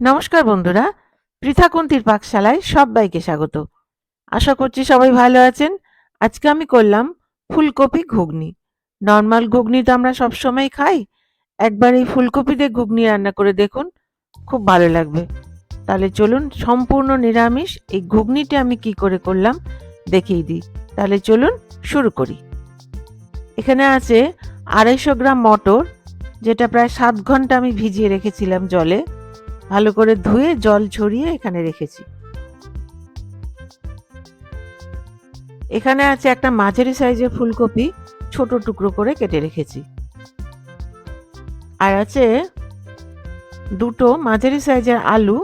নমস্কার বন্ধুরা, পৃথাকুন্তির পাকশালায় সবাইকে স্বাগত। আশা করছি সবাই ভালো আছেন। আজকে আমি করলাম ফুলকপি ঘুগনি। নর্মাল ঘুগনি তো আমরা সবসময় খাই। একবার এই ফুলকপি দিয়ে ঘুগনি রান্না করে দেখুন, খুব ভালো লাগবে। তাহলে চলুন, সম্পূর্ণ নিরামিষ এই ঘুগনিটি আমি কি করে করলাম দেখিয়ে দিই। তাহলে চলুন, শুরু করি। এখানে আছে আড়াইশো গ্রাম মটর, যেটা প্রায় সাত ঘণ্টা আমি ভিজিয়ে রেখেছিলাম জলে। ভালো করে ধুয়ে জল ছড়িয়ে এখানে রেখেছি। এখানে আছে একটা মাঝারি সাইজের ফুলকপি, ছোট টুকরো করে কেটে রেখেছি। আর আছে দুটো মাঝারি সাইজের আলু,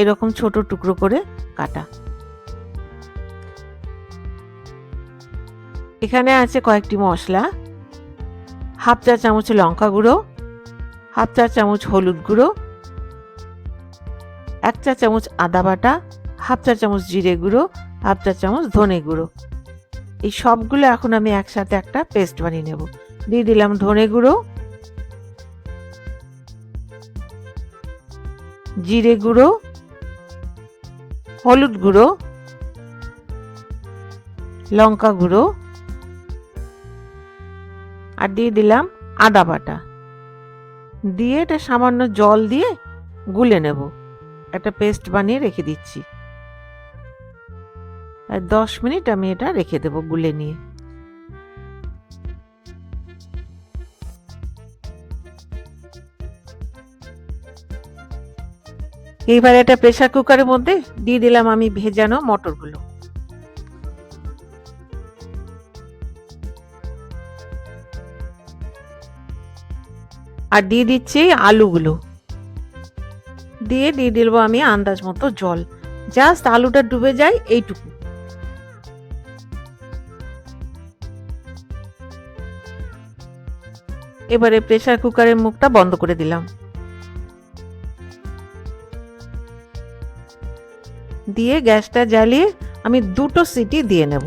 এরকম ছোট টুকরো করে কাটা। এখানে আছে কয়েকটি মশলা, হাফ চা চামচ লঙ্কা গুঁড়ো হাফ চা চামচ হলুদ গুঁড়ো, এক চা চামচ আদা বাটা, হাফ চা চামচ জিরে গুঁড়ো, হাফ চা চামচ ধনে গুঁড়ো। এই সবগুলো এখন আমি একসাথে একটা পেস্ট বানিয়ে নেব। দিয়ে দিলাম ধনে গুঁড়ো, জিরে গুঁড়ো, হলুদ গুঁড়ো, লঙ্কা গুঁড়ো, আর দিয়ে দিলাম আদা বাটা। দিয়ে এটা সামান্য জল দিয়ে গুলে নেব। একটা পেস্ট বানিয়ে রেখে দিচ্ছি। আর দশ মিনিট আমি এটা রেখে দেব গুলে নিয়ে। এইবার এটা প্রেশার কুকারের মধ্যে দিয়ে দিলাম আমি ভেজানো মটরগুলো। আর দিয়ে দিচ্ছি আলুগুলো। দিয়ে দিয়ে দিলবো আমি আন্দাজ মতো জল। জাস্ট আলুটা ডুবে যায় এইটুকু। এবারে প্রেসার কুকারের মুখটা বন্ধ করে দিলাম। দিয়ে গ্যাসটা জ্বালিয়ে আমি দুটো সিটি দিয়ে নেব।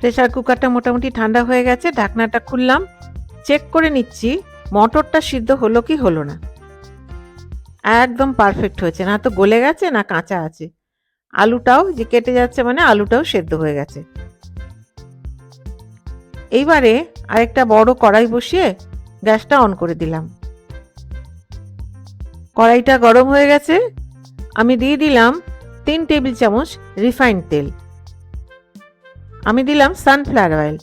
প্রেসার কুকারটা মোটামুটি ঠান্ডা হয়ে গেছে, ঢাকনাটা খুললাম, চেক করে নিচ্ছি, মটরটা সিদ্ধ হলো কি হলো না। একদম পারফেক্ট হয়েছে, না তো গলে গেছে, না কাঁচা আছে। আলুটাও যে কেটে যাচ্ছে মানে আলুটাও সেদ্ধ হয়ে গেছে। এইবারে আরেকটা বড় কড়াই বসিয়ে গ্যাসটা অন করে দিলাম। কড়াইটা গরম হয়ে গেছে, আমি দিয়ে দিলাম তিন টেবিল চামচ রিফাইন্ড তেল। আমি দিলাম সানফ্লাওয়ার অয়েল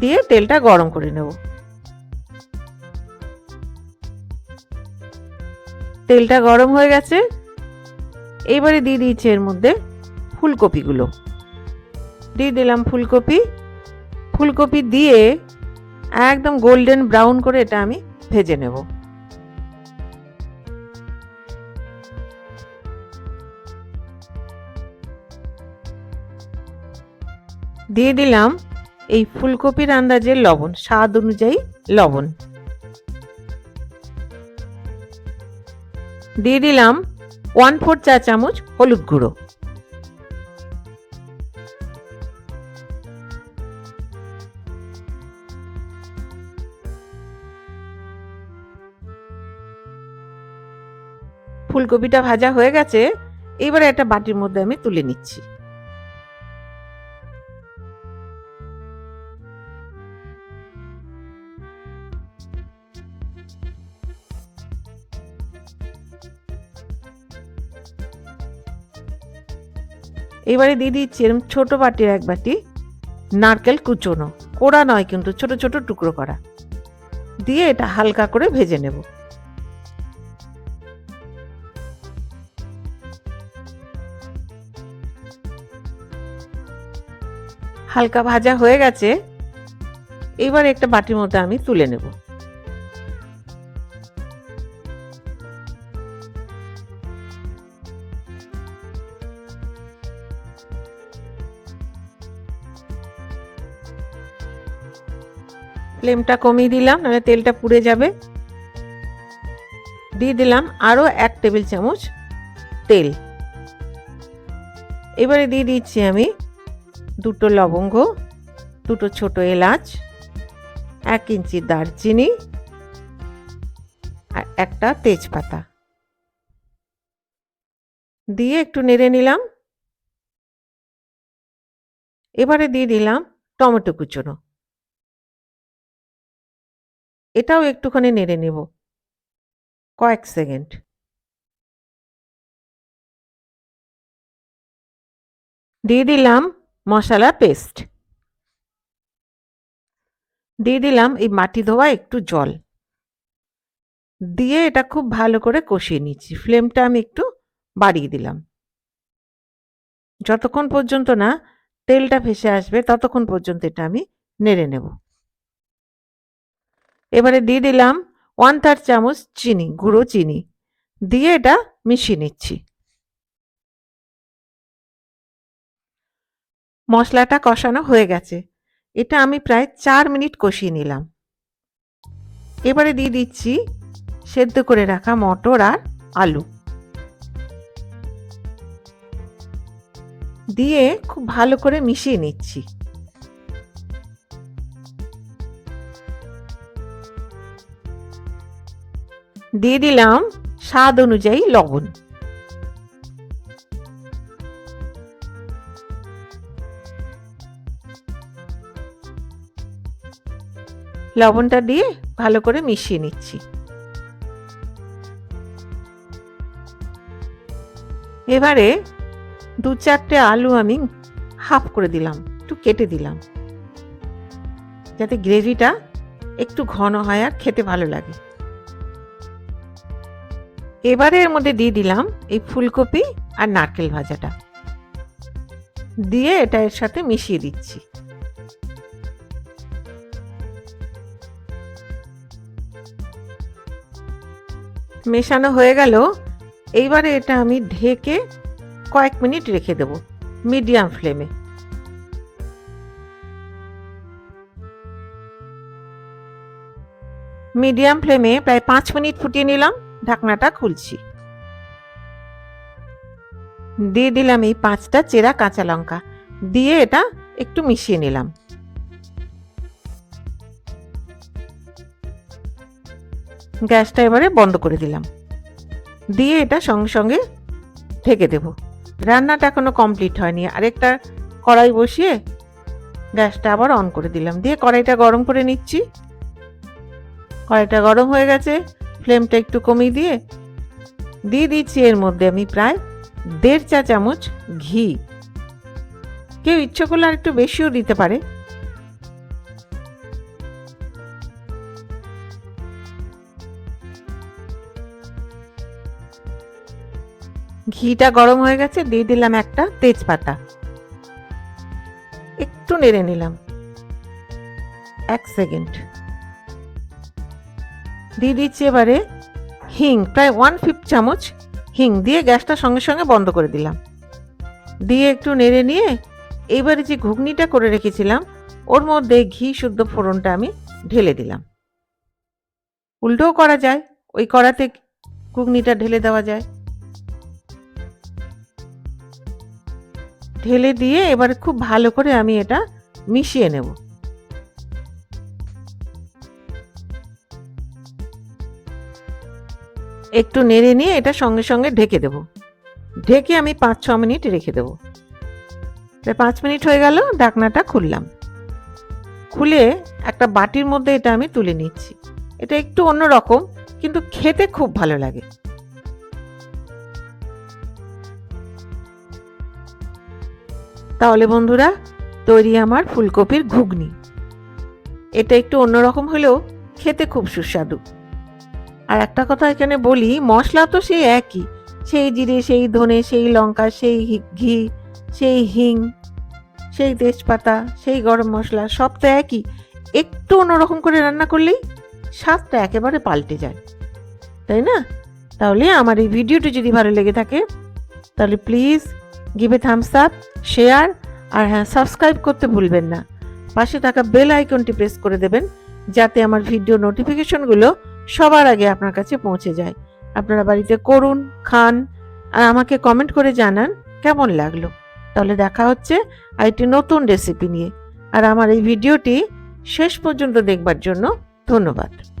দিয়ে তেলটা গরম করে নেব। তেলটা গরম হয়ে গেছে। এবারে দিয়ে দিয়েছি এর মধ্যে ফুলকপিগুলো। দিয়ে দিলাম ফুলকপি। ফুলকপি দিয়ে একদম গোল্ডেন ব্রাউন করে এটা আমি ভেজে নেব। দিয়ে দিলাম এই ফুলকপির আন্দাজে লবণ, স্বাদ অনুযায়ী লবণ। দিয়ে দিলাম ওয়ান ফোর চা চামচ হলুদ গুঁড়ো। ফুলকপিটা ভাজা হয়ে গেছে, এবারে একটা বাটির মধ্যে আমি তুলে নিচ্ছি। এবারে দিয়ে দিচ্ছি এরকম ছোট বাটির এক বাটি নারকেল কুচোনো। কোড়া নয় কিন্তু ছোট ছোট টুকরো করা। দিয়ে এটা হালকা করে ভেজে নেব। হালকা ভাজা হয়ে গেছে। এবার একটা বাটির মধ্যে আমি তুলে নেব। ফ্লেমটা কমিয়ে দিলাম নাহলে তেলটা পুড়ে যাবে। দিয়ে দিলাম আরও এক টেবিল চামচ তেল। এবারে দিয়ে দিচ্ছি আমি দুটো লবঙ্গ, দুটো ছোট এলাচ, এক ইঞ্চি দারচিনি আর একটা তেজপাতা। দিয়ে একটু নেড়ে নিলাম। এবারে দিয়ে দিলাম টমেটো কুচোনো। এটাও একটুখানি নেড়ে নেব। কয়েক সেকেন্ড। দিয়ে দিলাম মশলা পেস্ট। দিয়ে দিলাম এই মাটি ধোয়া একটু জল। দিয়ে এটা খুব ভালো করে কষিয়ে নিচ্ছি। ফ্লেমটা আমি একটু বাড়িয়ে দিলাম। যতক্ষণ পর্যন্ত না তেলটা ভেসে আসবে, ততক্ষণ পর্যন্ত এটা আমি নেড়ে নেব। এবারে দিয়ে দিলাম ওয়ান থার্ড চামচ চিনি, গুঁড়ো চিনি। দিয়ে এটা মিশিয়ে নিচ্ছি। মশলাটা কষানো হয়ে গেছে। এটা আমি প্রায় চার মিনিট কষিয়ে নিলাম। এবারে দিয়ে দিচ্ছি সেদ্ধ করে রাখা মটর আর আলু। দিয়ে খুব ভালো করে মিশিয়ে নিচ্ছি। দিয়ে দিলাম স্বাদ অনুযায়ী লবণ। লবণটা দিয়ে ভালো করে মিশিয়ে নিচ্ছি। এবারে দু চারটে আলু আমি হাফ করে দিলাম, একটু কেটে দিলাম। যাতে গ্রেভিটা একটু ঘন হয় আর খেতে ভালো লাগে। এবারে এর মধ্যে দিয়ে দিলাম এই ফুলকপি আর নারকেল ভাজাটা। দিয়ে এটা এর সাথে মিশিয়ে দিচ্ছি। মেশানো হয়ে গেল। এইবারে এটা আমি ঢেকে কয়েক মিনিট রেখে দেব মিডিয়াম ফ্লেমে। মিডিয়াম ফ্লেমে প্রায় পাঁচ মিনিট ফুটিয়ে নিলাম। ঢাকনাটা খুলছি। দিয়ে দিলাম এই পাঁচটা চেরা কাঁচা লঙ্কা। দিয়ে এটা একটু মিশিয়ে নিলাম। গ্যাসটা এবারে বন্ধ করে দিলাম। দিয়ে এটা সঙ্গে সঙ্গে ঢেকে দেব। রান্নাটা এখনও কমপ্লিট হয়নি। আরেকটা কড়াই বসিয়ে গ্যাসটা আবার অন করে দিলাম। দিয়ে কড়াইটা গরম করে নিচ্ছি। কড়াইটা গরম হয়ে গেছে। ফ্লেমটা একটু কমিয়ে দিয়ে দিয়ে দিচ্ছি এর মধ্যে আমি প্রায় দেড় চা চামচ ঘি। কেউ ইচ্ছে করলে আর একটু বেশিও দিতে পারে। ঘিটা গরম হয়ে গেছে, দিয়ে দিলাম একটা তেজপাতা। একটু নেড়ে নিলাম। এক সেকেন্ড। দিয়ে দিচ্ছি এবারে হিং, প্রায় ওয়ান ফিফ চামচ হিং দিয়ে গ্যাসটা সঙ্গে সঙ্গে বন্ধ করে দিলাম। দিয়ে একটু নেড়ে নিয়ে এবারে যে ঘুগনিটা করে রেখেছিলাম, ওর মধ্যে ঘি শুদ্ধ ফোড়নটা আমি ঢেলে দিলাম। উল্টোও করা যায়, ওই কড়াতে ঘুগনিটা ঢেলে দেওয়া যায়। ঢেলে দিয়ে এবার খুব ভালো করে আমি এটা মিশিয়ে নেব। একটু নেড়ে নিয়ে এটা সঙ্গে সঙ্গে ঢেকে দেব। ঢেকে আমি পাঁচ, ছ মিনিট রেখে দেব। পাঁচ মিনিট হয়ে গেল ঢাকনাটা খুললাম। খুলে একটা বাটির মধ্যে এটা আমি তুলে নিচ্ছি। এটা একটু অন্য রকম কিন্তু খেতে খুব ভালো লাগে। তাহলে বন্ধুরা, তৈরি আমার ফুলকপির ঘুগনি। এটা একটু অন্যরকম হলেও খেতে খুব সুস্বাদু। আর একটা কথা এখানে বলি, মশলা তো সেই একই। সেই জিরে, সেই ধনে, সেই লঙ্কা, সেই ঘি সেই হিং, সেই তেজপাতা, সেই গরম মশলা, সব তো একই। একটু অন্যরকম করে রান্না করলেই স্বাদটা একেবারে পাল্টে যায়। তাই না? তাহলে আমার এই ভিডিওটি যদি ভালো লেগে থাকে, তাহলে please give a thumbs up share আর হ্যাঁ সাবস্ক্রাইব করতে ভুলবেন না। পাশে থাকা বেল আইকনটি প্রেস করে দেবেন, যাতে আমার ভিডিও নোটিফিকেশনগুলো সবার আগে আপনার কাছে পৌঁছে যায়। আপনারা বাড়িতে করুন, খান, আর আমাকে কমেন্ট করে জানান কেমন লাগল। তাহলে দেখা হচ্ছে আরেকটি নতুন রেসিপি নিয়ে। আর আমার এই ভিডিওটি শেষ পর্যন্ত দেখবার জন্য ধন্যবাদ।